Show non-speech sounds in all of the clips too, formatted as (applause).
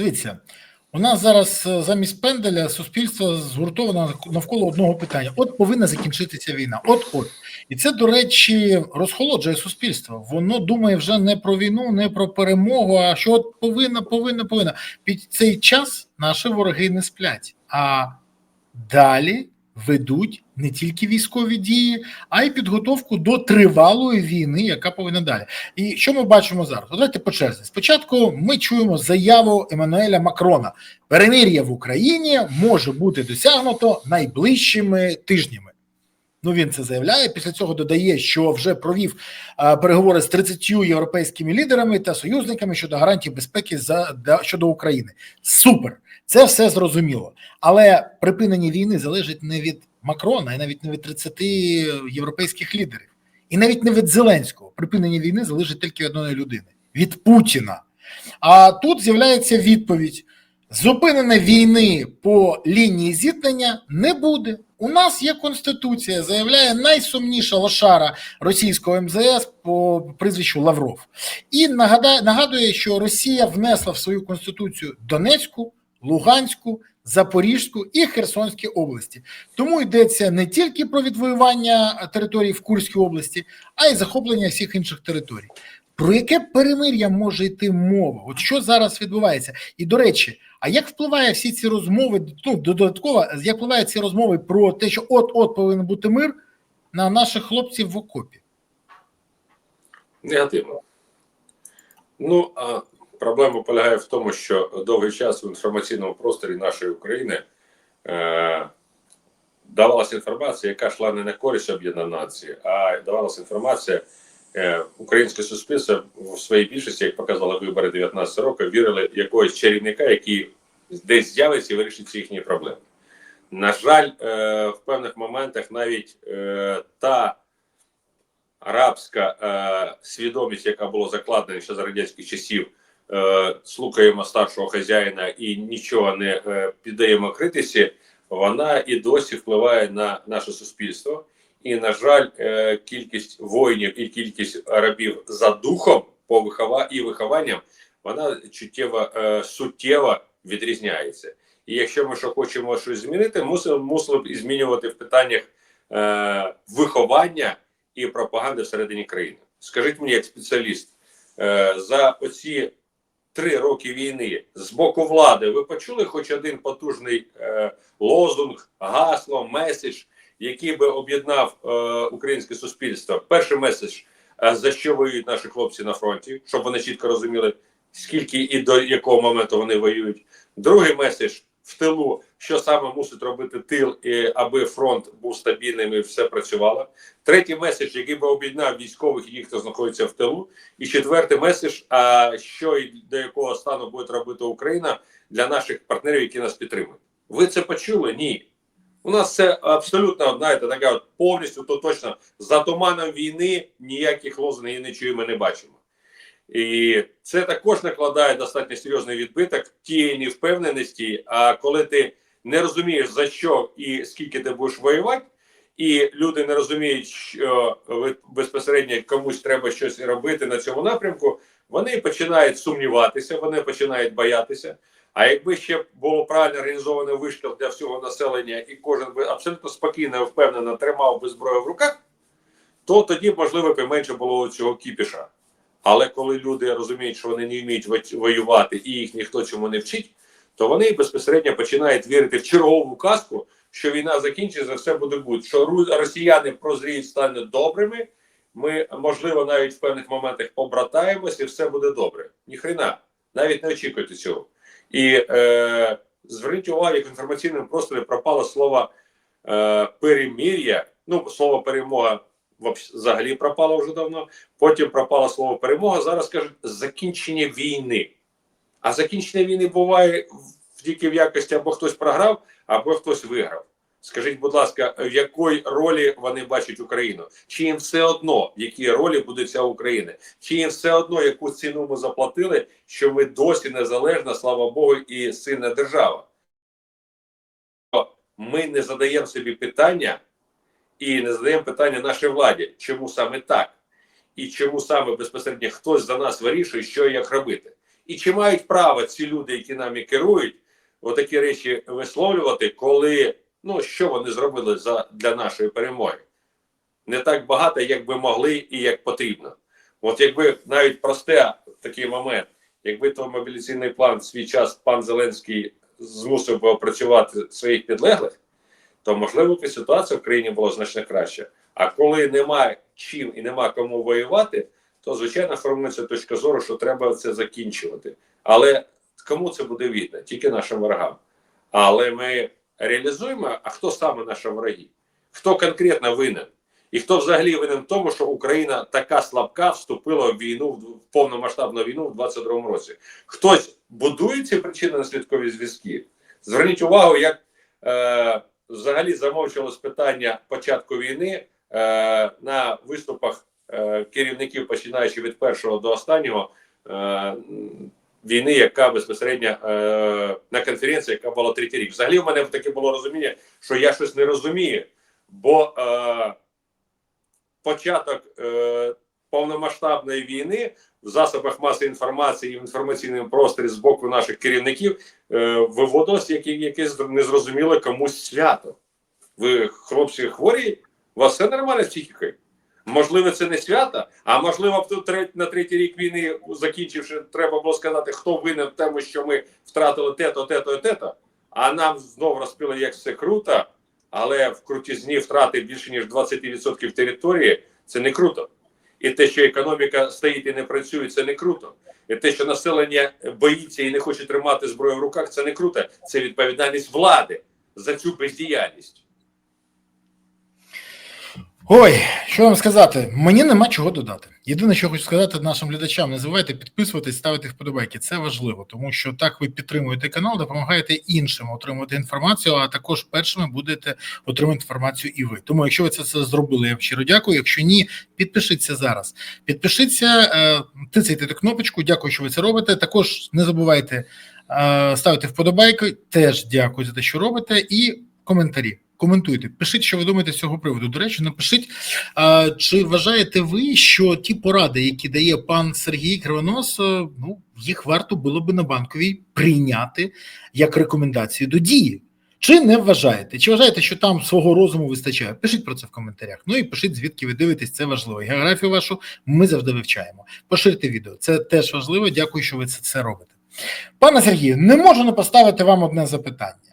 дивіться, у нас зараз е, замість пенделя суспільство згуртовано навколо одного питання: от повинна закінчитися війна. От от. І це, до речі, розхолоджує суспільство. Воно думає вже не про війну, не про перемогу, а що от повинна, повинна, повинна. Під цей час наші вороги не сплять, а далі ведуть не тільки військові дії, а й підготовку до тривалої війни, яка повинна далі. І що ми бачимо зараз? Давайте по черзі. Спочатку ми чуємо заяву Еммануеля Макрона: перемир'я в Україні може бути досягнуто найближчими тижнями. Ну він це заявляє. Після цього додає, що вже провів а, переговори з 30 європейськими лідерами та союзниками щодо гарантій безпеки за да, щодо України. Супер, це все зрозуміло. Але припинення війни залежить не від Макрона, і навіть не від 30 європейських лідерів, і навіть не від Зеленського. Припинення війни залежить тільки від одної людини від Путіна. А тут з'являється відповідь: зупинення війни по лінії зіткнення не буде. У нас є конституція, заявляє найсумніша лошара російського МЗС по прізвищу Лавров, і нагадає, нагадує, що Росія внесла в свою конституцію Донецьку, Луганську, Запорізьку і Херсонські області. Тому йдеться не тільки про відвоювання територій в Курській області, а й захоплення всіх інших територій. Про яке перемир'я може йти мова? От що зараз відбувається? І до речі, а як впливає всі ці розмови? Ну додатково, як впливають ці розмови про те, що от-от повинен бути мир на наших хлопців в окопі? Негативно. Ну, а проблема полягає в тому, що довгий час в інформаційному просторі нашої України е, давалася інформація, яка йшла не на користь об'єднаної нації, а давалася інформація. Е, українське суспільство в своїй більшості, як показали вибори 19 років, вірили якогось чарівника, який десь з'явиться і вирішить всі їхні проблеми. На жаль, е, в певних моментах навіть е, та арабська свідомість, яка була закладена ще за радянських часів, слухаємо старшого хазяїна і нічого не е, піддаємо критиці, вона і досі впливає на наше суспільство. І, на жаль, е, кількість воїнів і кількість рабів за духом по вихова і вихованням вона чуттєво е, суттєво відрізняється. І якщо ми що хочемо щось змінити, мусимо мусили б і змінювати в питаннях е, виховання і пропаганди всередині країни. Скажіть мені, як спеціаліст, е, за оці три роки війни з боку влади ви почули хоч один потужний е, лозунг, гасло, меседж, який би об'єднав е, українське суспільство? Перший меседж, е, за що воюють наші хлопці на фронті, щоб вони чітко розуміли, скільки і до якого моменту вони воюють. Другий меседж в тилу, що саме мусить робити тил, і, аби фронт був стабільним і все працювало. Третій меседж, який би об'єднав військових і ті, хто знаходиться в тилу. І четвертий меседж, а що і до якого стану буде робити Україна для наших партнерів, які нас підтримують. Ви це почули? Ні. У нас це абсолютно знаєте, така от повністю то точно за туманом війни ніяких лозунгів не чуємо, не бачимо. І це також накладає достатньо серйозний відбиток тієї невпевненості. А коли ти не розумієш за що і скільки ти будеш воювати, і люди не розуміють, що безпосередньо комусь треба щось робити на цьому напрямку, вони починають сумніватися, вони починають боятися. А якби ще було правильно організовано вишкіл для всього населення, і кожен би абсолютно спокійно і впевнено тримав би зброю в руках, то тоді можливо б менше було цього кіпіша. Але коли люди розуміють, що вони не вміють воювати і їх ніхто цьому не вчить, то вони безпосередньо починають вірити в чергову казку, що війна закінчиться, все буде бути. Що росіяни прозріють, стануть добрими. Ми, можливо, навіть в певних моментах побратаємося, і все буде добре. Ніхрена, навіть не очікуйте цього. І е, зверніть увагу, як в інформаційному просторі пропало слово е, перемір'я, ну слово перемога взагалі пропало вже давно. Потім пропало слово перемога. Зараз кажуть закінчення війни. А закінчення війни буває тільки в якості або хтось програв, або хтось виграв. Скажіть, будь ласка, в якій ролі вони бачать Україну? Чи їм все одно, в якій ролі буде ця Україна? Чи їм все одно, яку ціну ми заплатили, що ми досі незалежна, слава Богу, і сильна держава? Ми не задаємо собі питання і не задаємо питання нашій владі, чому саме так? І чому саме безпосередньо хтось за нас вирішує, що і як робити? І чи мають право ці люди, які нами керують, отакі речі висловлювати, коли ну що вони зробили за для нашої перемоги? Не так багато, як би могли і як потрібно. От якби навіть просте такий момент, якби той мобілізаційний план свій час пан Зеленський змусив би опрацювати своїх підлеглих, то можливо ситуація в країні була значно краще. А коли немає чим і нема кому воювати, то звичайно формується точка зору, що треба це закінчувати. Але кому це буде видно? Тільки нашим ворогам. Але ми реалізуємо, а хто саме наші вороги? Хто конкретно винен? І хто взагалі винен в тому, що Україна така слабка вступила в війну в повномасштабну війну в 22-му році? Хтось будує ці причинно-наслідкові зв'язки? Зверніть увагу, як е, взагалі замовчувалось питання початку війни е, на виступах е, керівників, починаючи від першого до останнього е, війни, яка безпосередньо е, на конференції, яка була третій рік. Взагалі, в мене таке було розуміння, що я щось не розумію, бо е, початок е, повномасштабної війни в засобах масової інформації і в інформаційному просторі з боку наших керівників е, виводилось як якесь незрозуміле комусь свято. Ви, хлопці, хворі? У вас все нормально психікою? Можливо, це не свято, а можливо, на третій рік війни, закінчивши, треба було сказати, хто винен в тому, що ми втратили те-то, те-то те-то. А нам знову розпили, як все круто, але в крутізні втрати більше ніж 20% території це не круто. І те, що економіка стоїть і не працює, це не круто. І те, що населення боїться і не хоче тримати зброю в руках, це не круто. Це відповідальність влади за цю бездіяльність. Ой, що вам сказати? Мені нема чого додати. Єдине, що хочу сказати нашим глядачам, не забувайте підписуватись, ставити вподобайки. Це важливо, тому що так ви підтримуєте канал, допомагаєте іншим отримувати інформацію, а також першими будете отримати інформацію і ви. Тому, якщо ви це все зробили, я вам щиро дякую. Якщо ні, підпишіться зараз. Підпишіться, е, тицяйте ту кнопочку. Дякую, що ви це робите. Також не забувайте е, ставити вподобайки. Теж дякую за те, що робите, і коментарі. Коментуйте, пишіть, що ви думаєте з цього приводу. До речі, напишіть, а, чи вважаєте ви, що ті поради, які дає пан Сергій Кривонос, е, ну їх варто було би на банковій прийняти як рекомендацію до дії? Чи не вважаєте? Чи вважаєте, що там свого розуму вистачає? Пишіть про це в коментарях. Ну і пишіть, звідки ви дивитесь, це важливо. Географію вашу ми завжди вивчаємо. Поширте відео, це теж важливо. Дякую, що ви це, це робите. Пане Сергію, не можу не поставити вам одне запитання.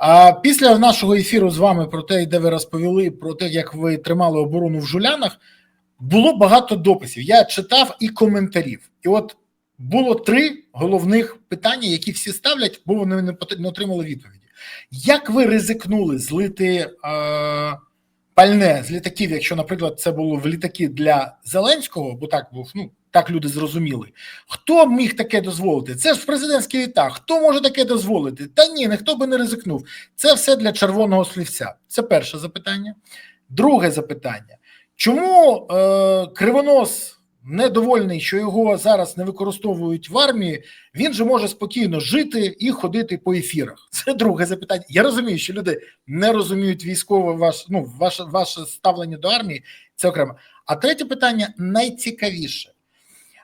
А після нашого ефіру з вами про те, де ви розповіли про те, як ви тримали оборону в жулянах, було багато дописів. Я читав і коментарів. І от було три головних питання, які всі ставлять, бо вони не отримали відповіді. Як ви ризикнули злити е, пальне з літаків, якщо, наприклад, це було в літаки для Зеленського, бо так був, ну так люди зрозуміли. Хто міг таке дозволити? Це ж президентський літак. Хто може таке дозволити? Та ні, ніхто би не ризикнув. Це все для червоного слівця. Це перше запитання. Друге запитання: чому е, Кривонос недовольний, що його зараз не використовують в армії? Він же може спокійно жити і ходити по ефірах. (laughs) Це друге запитання. Я розумію, що люди не розуміють військове ваш, ну, ваше, ваше ставлення до армії. Це окремо. А третє питання найцікавіше.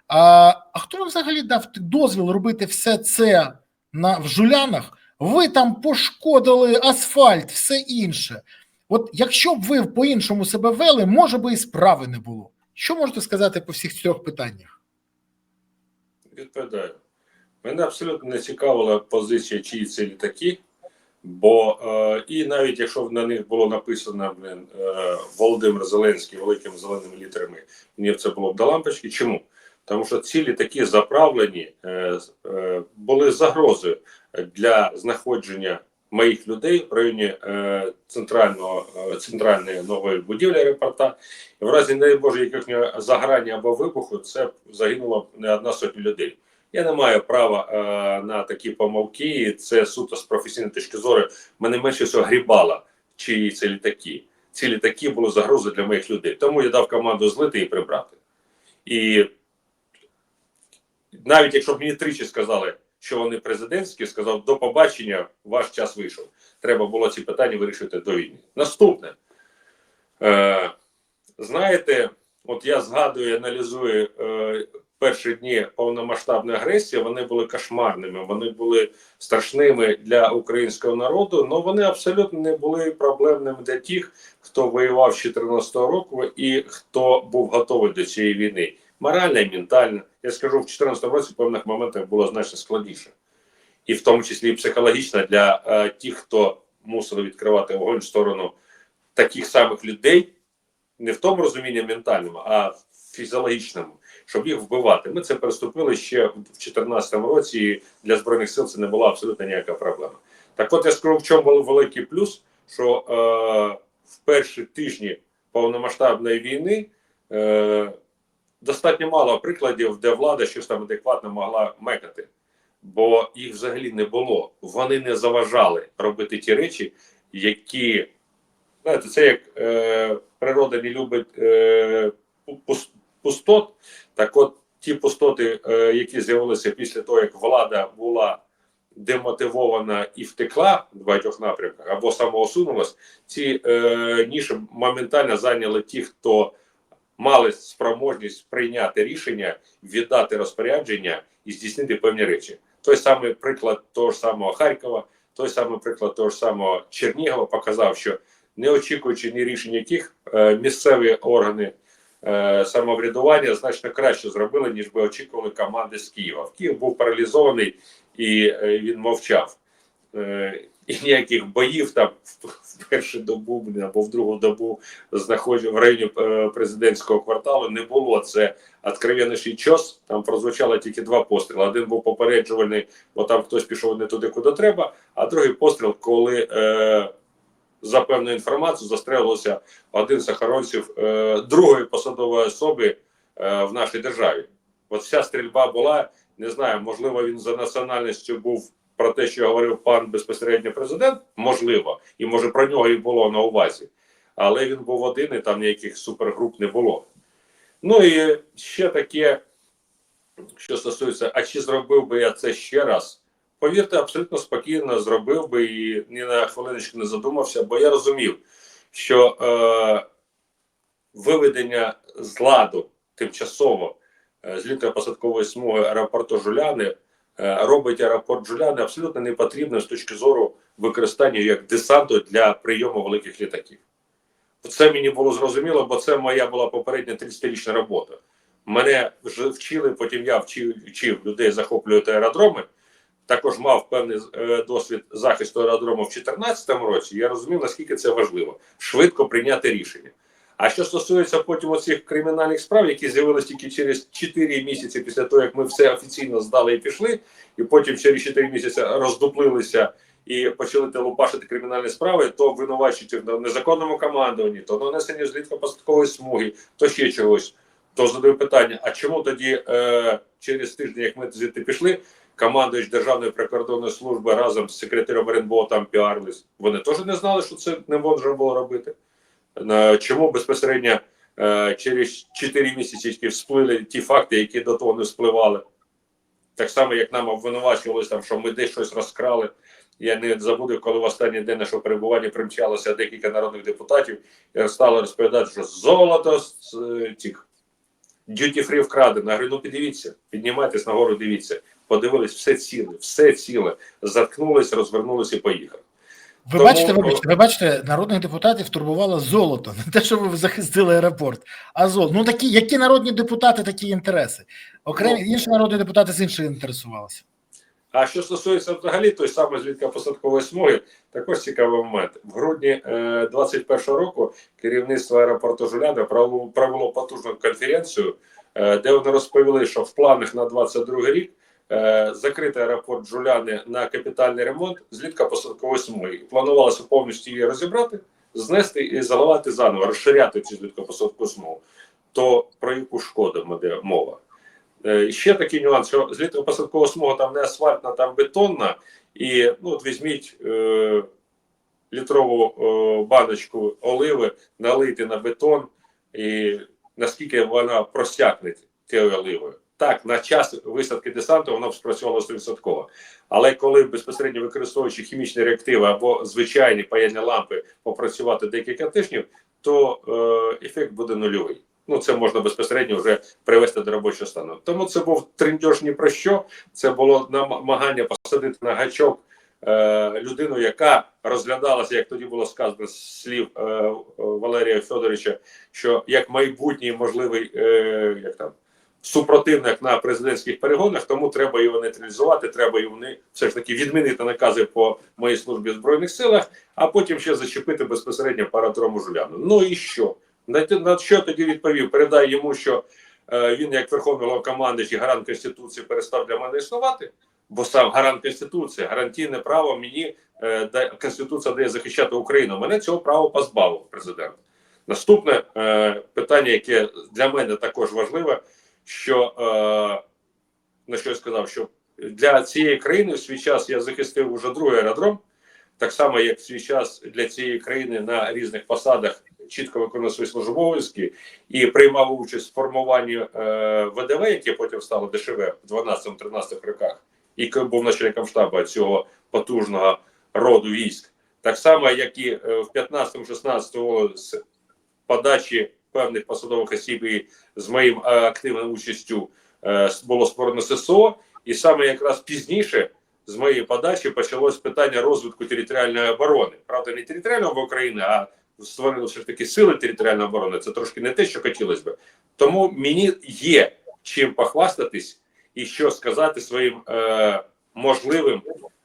А, а хто вам взагалі дав дозвіл робити все це на в жулянах? Ви там пошкодили асфальт, все інше. От якщо б ви по-іншому себе вели, може би і справи не було. Що можете сказати по всіх трьох питаннях? Відповідаю. Мене абсолютно не цікавила позиція, чиї це літаки, бо е, і навіть якщо на них було написано блин, е, Володимир Зеленський великими зеленими літерами, мені це було б до лампочки. Чому? Тому що ці літаки заправлені е, е, були загрозою для знаходження моїх людей в районі е, центрального центральної нової будівлі аеропорта. І в разі, не Боже, якихось загорання або вибуху, це загинуло не одна сотня людей. Я не маю права е, на такі помилки, це суто з професійної точки зору. Мене менше всього грібала, чиї це літаки. Ці літаки були загрозою для моїх людей. Тому я дав команду злити і прибрати. І навіть якщо б мені тричі сказали, що вони президентські, сказав до побачення, ваш час вийшов. Треба було ці питання вирішити до війни. Наступне. Е, знаєте, от я згадую, аналізую е, перші дні повномасштабної агресії вони були кошмарними, вони були страшними для українського народу, але вони абсолютно не були проблемними для тих, хто воював з 2014 року і хто був готовий до цієї війни. Морально і ментально. Я скажу, в 2014 році в певних моментах було значно складніше, і в тому числі психологічно для е, тих, хто мусили відкривати вогонь в сторону таких самих людей, не в тому розумінні ментальному, а фізіологічному, щоб їх вбивати. Ми це переступили ще в 2014 році. і Для збройних сил це не була абсолютно ніяка проблема. Так, от я скажу, в чому був великий плюс, що е, в перші тижні повномасштабної війни е, достатньо мало прикладів, де влада щось там адекватно могла мекати, бо їх взагалі не було. Вони не заважали робити ті речі, які знаєте, це як е, природа не любить е, пустот. Так, от ті пустоти, е, які з'явилися після того, як влада була демотивована і втекла в багатьох напрямках або самоусунулась, ці е, ніші моментально зайняли ті, хто мали спроможність прийняти рішення, віддати розпорядження і здійснити певні речі. Той самий приклад того ж самого Харкова, той самий приклад того ж самого Чернігова показав, що не очікуючи ні рішень яких е, місцеві органи е, самоврядування значно краще зробили, ніж би очікували команди з Києва. Київ був паралізований і е, він мовчав. І ніяких боїв там в, в першу добу або в другу добу знаходжу в районі е, президентського кварталу не було. Це откровенніший час. Там прозвучало тільки два постріли. Один був попереджувальний, бо там хтось пішов не туди, куди треба. А другий постріл, коли е, за певну інформацію застрелилося один з охоронців е, другої посадової особи е, в нашій державі. От вся стрільба була. Не знаю, можливо, він за національністю був про те, що говорив пан безпосередньо президент, можливо, і може про нього і було на увазі. Але він був один, і там ніяких супергруп не було. Ну і ще таке, що стосується, а чи зробив би я це ще раз? Повірте, абсолютно спокійно зробив би і ні на хвилиночку не задумався, бо я розумів, що е, виведення з ладу тимчасово е, з літньо-посадкової смуги аеропорту Жуляни робить аеропорт Жуляни абсолютно не потрібним з точки зору використання як десанту для прийому великих літаків. Це мені було зрозуміло, бо це моя була попередня 30-річна робота. Мене вже вчили, потім я вчив, вчив людей захоплювати аеродроми. Також мав певний е, досвід захисту аеродрому в 2014 році. Я розумів, наскільки це важливо швидко прийняти рішення. А що стосується потім оцих кримінальних справ, які з'явилися тільки через 4 місяці після того, як ми все офіційно здали і пішли, і потім через 4 місяці роздуплилися і почали телопашити кримінальні справи, то винувачують в незаконному командуванні, то нанесенні злітко-посадкової смуги, то ще чогось. То задаю питання: а чому тоді е, через тиждень, як ми звідти пішли, командуючий Державної прикордонної служби разом з секретарем РНБО там піарились? Вони теж не знали, що це не можна було робити. Е, Чому безпосередньо е, через 4 місяці всплили ті факти, які до того не вспливали? Так само, як нам обвинувачувалися, там, що ми десь щось розкрали. Я не забуду, коли в останній день нашого перебування примчалося декілька народних депутатів і стали розповідати, що золото з е, цих дюті фрі вкрадено. Я ну підивіться, піднімайтесь нагору, дивіться. Подивились, все ціле, все ціле. Заткнулись, розвернулись і поїхали. Ви бачите, вибачте, ви бачите, народних депутатів турбувало золото, (laughs) не те, що ви захистили аеропорт, а золото. Ну такі, які народні депутати, такі інтереси. Окремі Ну. інші народні депутати з інших інтересувалися. А що стосується взагалі той самої злітка посадкової смуги, також цікавий момент. В грудні е, 21 року керівництво аеропорту Жуляна провело, провело потужну конференцію, е, де вони розповіли, що в планах на 22 рік е, закрити аеропорт Жуляни на капітальний ремонт злітка посадкової смуги. Планувалося повністю її розібрати, знести і заливати заново, розширяти цю зліткопосадкову смугу. То про яку шкоду йде мова? Е, Ще такий нюанс, що злітно-посадкова смуга там не асфальтна, там бетонна. І ну, от візьміть е, літрову е, баночку оливи, налити на бетон, і наскільки вона просякне цією оливою. Так, на час висадки десанту воно б спрацювало 100%. Але коли безпосередньо використовуючи хімічні реактиви або звичайні паяльні лампи попрацювати декілька тижнів, то е, ефект буде нульовий. Ну це можна безпосередньо вже привести до робочого стану. Тому це був трендьож ні про що. Це було намагання посадити на гачок е, людину, яка розглядалася, як тоді було сказано з слів е, Валерія Федоровича, що як майбутній можливий е, як там супротивник на президентських перегонах, тому треба його нейтралізувати, треба його не все ж таки відмінити накази по моїй службі в збройних силах, а потім ще зачепити безпосередньо паратрому Жуляну. Ну і що? На, на що тоді відповів? Передай йому, що е, він, як верховний головнокомандуючий і гарант конституції, перестав для мене існувати. Бо сам гарант конституції, гарантійне право мені е, конституція дає захищати Україну. Мене цього права позбавив президент. Наступне е, питання, яке для мене також важливе, що е, на що я сказав, що для цієї країни в свій час я захистив уже другий аеродром, так само як в свій час для цієї країни на різних посадах чітко виконував свої службові обов'язки і приймав участь в формуванні е, ВДВ, яке потім стало ДШВ в 12-13 роках, і був начальником штабу цього потужного роду військ. Так само, як і е, в 15-16 з подачі певних посадових осіб і з моїм е, активною участю е, було створено ССО, і саме якраз пізніше з моєї подачі почалось питання розвитку територіальної оборони. Правда, не територіальної України, а створили все ж таки сили територіальної оборони. Це трошки не те, що хотілося би. Тому мені є чим похвастатись і що сказати своїм е, можливим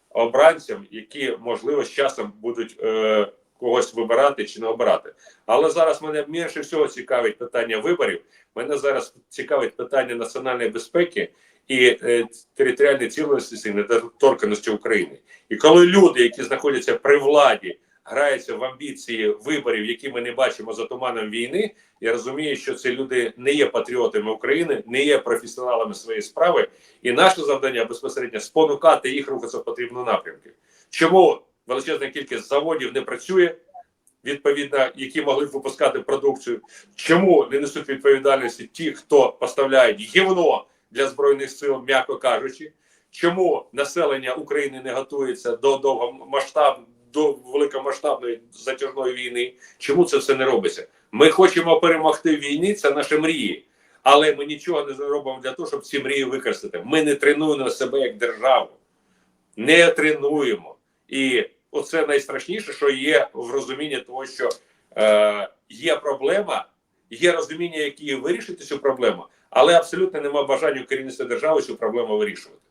обранцям, які можливо з часом будуть е, когось вибирати чи не обирати. Але зараз мене більше всього цікавить питання виборів. Мене зараз цікавить питання національної безпеки і е, територіальної цілісності і недоторканості України. І коли люди, які знаходяться при владі, граються в амбіції виборів, які ми не бачимо за туманом війни, я розумію, що ці люди не є патріотами України, не є професіоналами своєї справи, і наше завдання безпосередньо спонукати їх рухатися в потрібному напрямку. Чому величезна кількість заводів не працює? Відповідно, які могли б випускати продукцію, чому не несуть відповідальності ті, хто поставляють гівно для збройних сил, м'яко кажучи, чому населення України не готується до довгомасштаб, до великомасштабної затяжної війни? Чому це все не робиться? Ми хочемо перемогти в війні, це наші мрії, але ми нічого не робимо для того, щоб ці мрії використати. Ми не тренуємо себе як державу, не тренуємо. І оце найстрашніше, що є в розумінні того, що е, є проблема, є розуміння, як її вирішити цю проблему, але абсолютно немає бажання керівництва держави цю проблему вирішувати.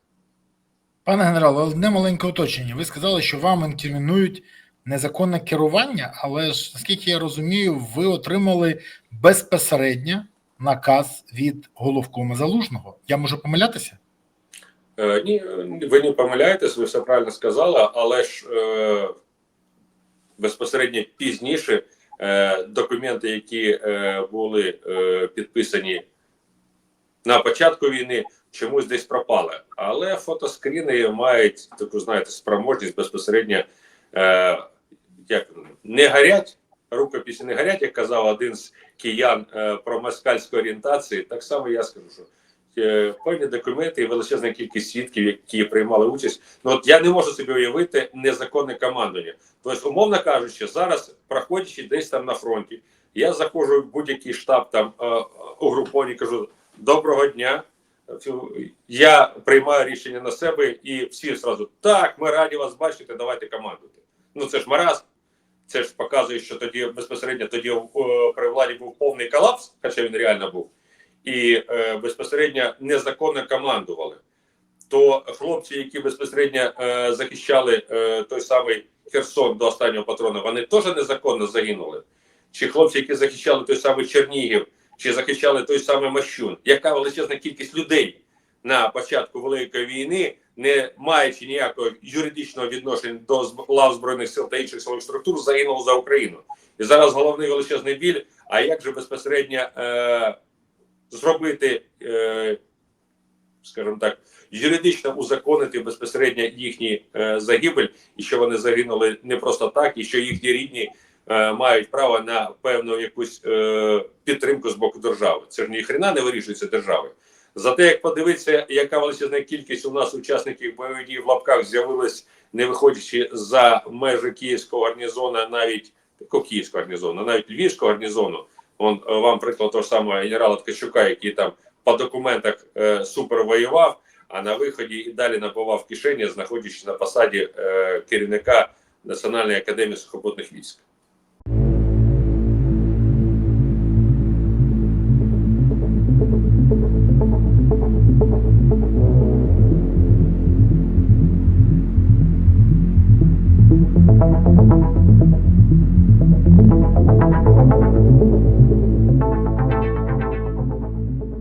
Пане генерале, одне маленьке уточнення. Ви сказали, що вам інкримінують незаконне керування, але ж наскільки я розумію, ви отримали безпосередньо наказ від головкома залужного. Я можу помилятися? Е, ні, ви не помиляєтесь, ви все правильно сказали, але ж е, безпосередньо пізніше е, документи, які були підписані на початку війни, чомусь десь пропали. Але фотоскріни мають таку, знаєте, спроможність безпосередньо як не горять. Рукописи не горять, як казав один з киян е, про москальську орієнтацію. Так само я скажу, що певні документи і величезна кількість свідків, які приймали участь. Ну от я не можу собі уявити незаконне командування. Тобто, умовно кажучи, зараз проходячи десь там на фронті, я заходжу в будь-який штаб там е, угруповані, кажу: доброго дня. Я приймаю рішення на себе, і всі зразу так, ми раді вас бачити, давайте командуйте. Ну це ж маразм. Це ж показує, що тоді безпосередньо тоді е, при владі був повний колапс, хоча він реально був, і е, безпосередньо незаконно командували. То хлопці, які безпосередньо е, захищали е, той самий Херсон до останнього патрона, вони теж незаконно загинули. Чи хлопці, які захищали той самий Чернігів, чи захищали той самий Мащун, яка величезна кількість людей на початку Великої війни, не маючи ніякого юридичного відношення до лав збройних сил та інших силових структур, загинули за Україну. І зараз головний величезний біль. А як же безпосередньо е, зробити, е, скажімо так, юридично узаконити безпосередньо їхній е, загибель, і що вони загинули не просто так, і що їхні рідні е, мають право на певну якусь підтримку з боку держави. Це ж ніхрена не вирішується державою. Зате, як подивитися, яка величезна кількість у нас учасників бойових дій в лапках з'явилась, не виходячи за межі київського гарнізону, навіть київського гарнізону, навіть львівського гарнізону, Он е, вам приклад того ж самого генерала Ткачука, який там по документах е, супер воював, а на виході і далі набував кишені, знаходячись на посаді е, керівника Національної академії сухопутних військ.